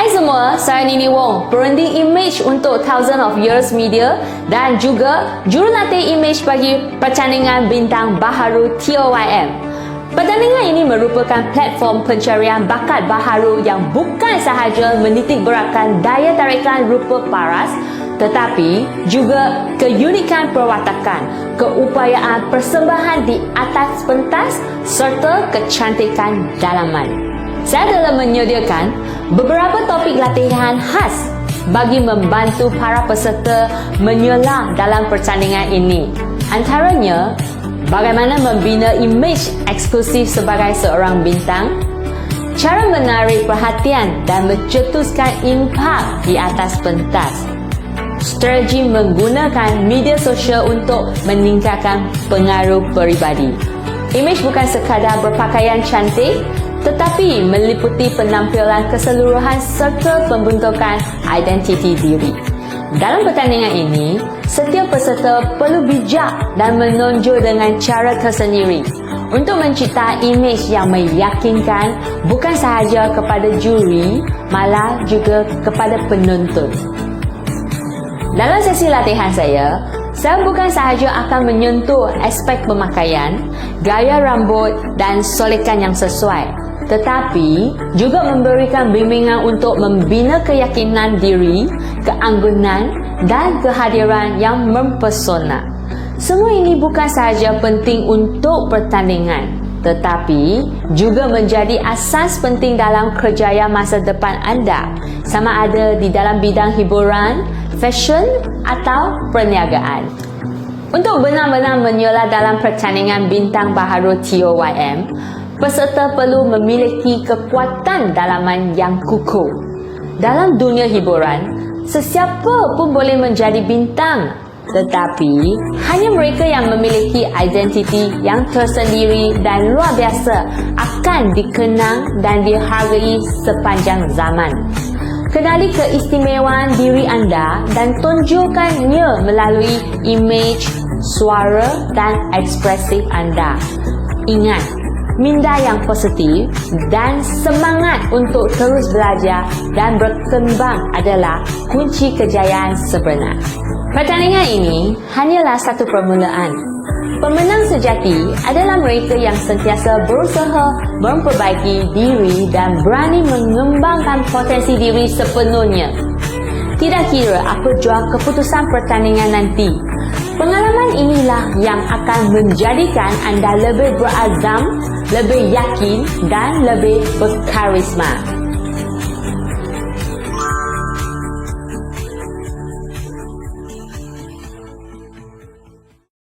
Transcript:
Hai semua, saya Nini Wong, perunding image untuk Thousand of Years Media dan juga jurulatih image bagi pertandingan bintang baharu TOYM. Pertandingan ini merupakan platform pencarian bakat baharu yang bukan sahaja menitik beratkan daya tarikan rupa paras tetapi juga keunikan perwatakan, keupayaan persembahan di atas pentas serta kecantikan dalaman. Saya telah menyediakan beberapa topik latihan khas bagi membantu para peserta menyelam dalam pertandingan ini. Antaranya, bagaimana membina imej eksklusif sebagai seorang bintang, cara menarik perhatian dan mencetuskan impak di atas pentas, strategi menggunakan media sosial untuk meningkatkan pengaruh peribadi. Imej bukan sekadar berpakaian cantik, tetapi meliputi penampilan keseluruhan serta pembentukan identiti diri. Dalam pertandingan ini, setiap peserta perlu bijak dan menonjol dengan cara tersendiri untuk mencipta imej yang meyakinkan bukan sahaja kepada juri, malah juga kepada penonton. Dalam sesi latihan saya, saya bukan sahaja akan menyentuh aspek pemakaian, gaya rambut dan solekan yang sesuai, tetapi juga memberikan bimbingan untuk membina keyakinan diri, keanggunan dan kehadiran yang mempesona. Semua ini bukan sahaja penting untuk pertandingan, tetapi juga menjadi asas penting dalam kerjaya masa depan anda, sama ada di dalam bidang hiburan, fashion atau perniagaan. Untuk benar-benar menyelah dalam pertandingan bintang baharu TOYM, peserta perlu memiliki kekuatan dalaman yang kukuh. Dalam dunia hiburan, sesiapa pun boleh menjadi bintang. Tetapi, hanya mereka yang memiliki identiti yang tersendiri dan luar biasa akan dikenang dan dihargai sepanjang zaman. Kenali keistimewaan diri anda dan tunjukkannya melalui imej, suara dan ekspresif anda. Ingat, minda yang positif dan semangat untuk terus belajar dan berkembang adalah kunci kejayaan sebenar. Pertandingan ini hanyalah satu permulaan. Pemenang sejati adalah mereka yang sentiasa berusaha memperbaiki diri dan berani mengembangkan potensi diri sepenuhnya. Tidak kira apa jua keputusan pertandingan nanti, pengalaman inilah yang akan menjadikan anda lebih berazam lebih yakin dan lebih berkarisma.